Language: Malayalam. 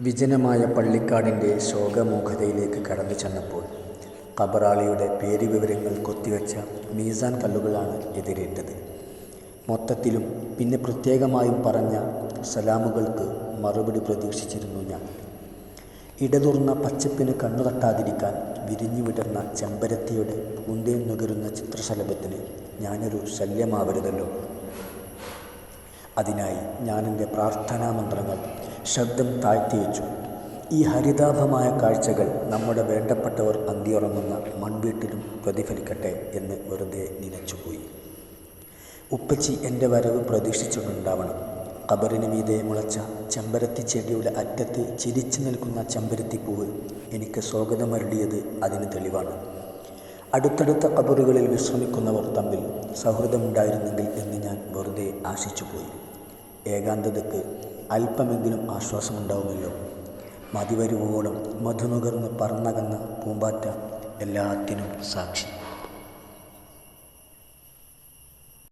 വിജനമായ പള്ളിക്കാടിന്റെ ശോകമൂഖതയിലേക്ക് കടന്നു ചെന്നപ്പോൾ ഖബറാളിയുടെ പേരുവിവരങ്ങൾ കൊത്തിവെച്ച മീസാൻ കല്ലുകളാണ് എതിരേറ്റത്. മൊത്തത്തിലും പിന്നെ പ്രത്യേകമായും പറഞ്ഞ സലാമുകൾക്ക് മറുപടി പ്രതീക്ഷിച്ചിരുന്നു ഞാൻ. ഇടതുർന്ന പച്ചപ്പിന് കണ്ണു തട്ടാതിരിക്കാൻ വിരിഞ്ഞു വിടർന്ന ചെമ്പരത്തിയുടെ പൂന്തേൻ നുകരുന്ന ചിത്രശലഭത്തിന് ഞാനൊരു ശല്യമാവരുതല്ലോ. അതിനായി ഞാനെന്റെ പ്രാർത്ഥനാ മന്ത്രങ്ങൾ ശബ്ദം താഴ്ത്തിവെച്ചു. ഈ ഹരിതാഭമായ കാഴ്ചകൾ നമ്മുടെ വേണ്ടപ്പെട്ടവർ അന്തിയുറങ്ങുന്ന മൺവീട്ടിലും പ്രതിഫലിക്കട്ടെ എന്ന് വെറുതെ നനച്ചുപോയി ഉപ്പച്ചി എന്റെ വരവ് പ്രതീക്ഷിച്ചിട്ടുണ്ടാവണം. കബറിന് മീതെ മുളച്ച ചെമ്പരത്തി ചെടിയുടെ അറ്റത്ത് ചിരിച്ചു നിൽക്കുന്ന ചെമ്പരത്തിപ്പൂവ് എനിക്ക് സ്വാഗതമരുളിയത് അതിന് തെളിവാണ്. അടുത്തടുത്ത കബറുകളിൽ വിശ്രമിക്കുന്നവർ തമ്മിൽ സൗഹൃദമുണ്ടായിരുന്നെങ്കിൽ എന്ന് ഞാൻ വെറുതെ ആശിച്ചുപോയി. ഏകാന്തതയ്ക്ക് അല്പമെങ്കിലും ആശ്വാസമുണ്ടാവുമല്ലോ. മതിവരുവോളം മധുനുകർന്ന് പറന്നകന്ന പൂമ്പാറ്റ എല്ലാത്തിനും സാക്ഷി.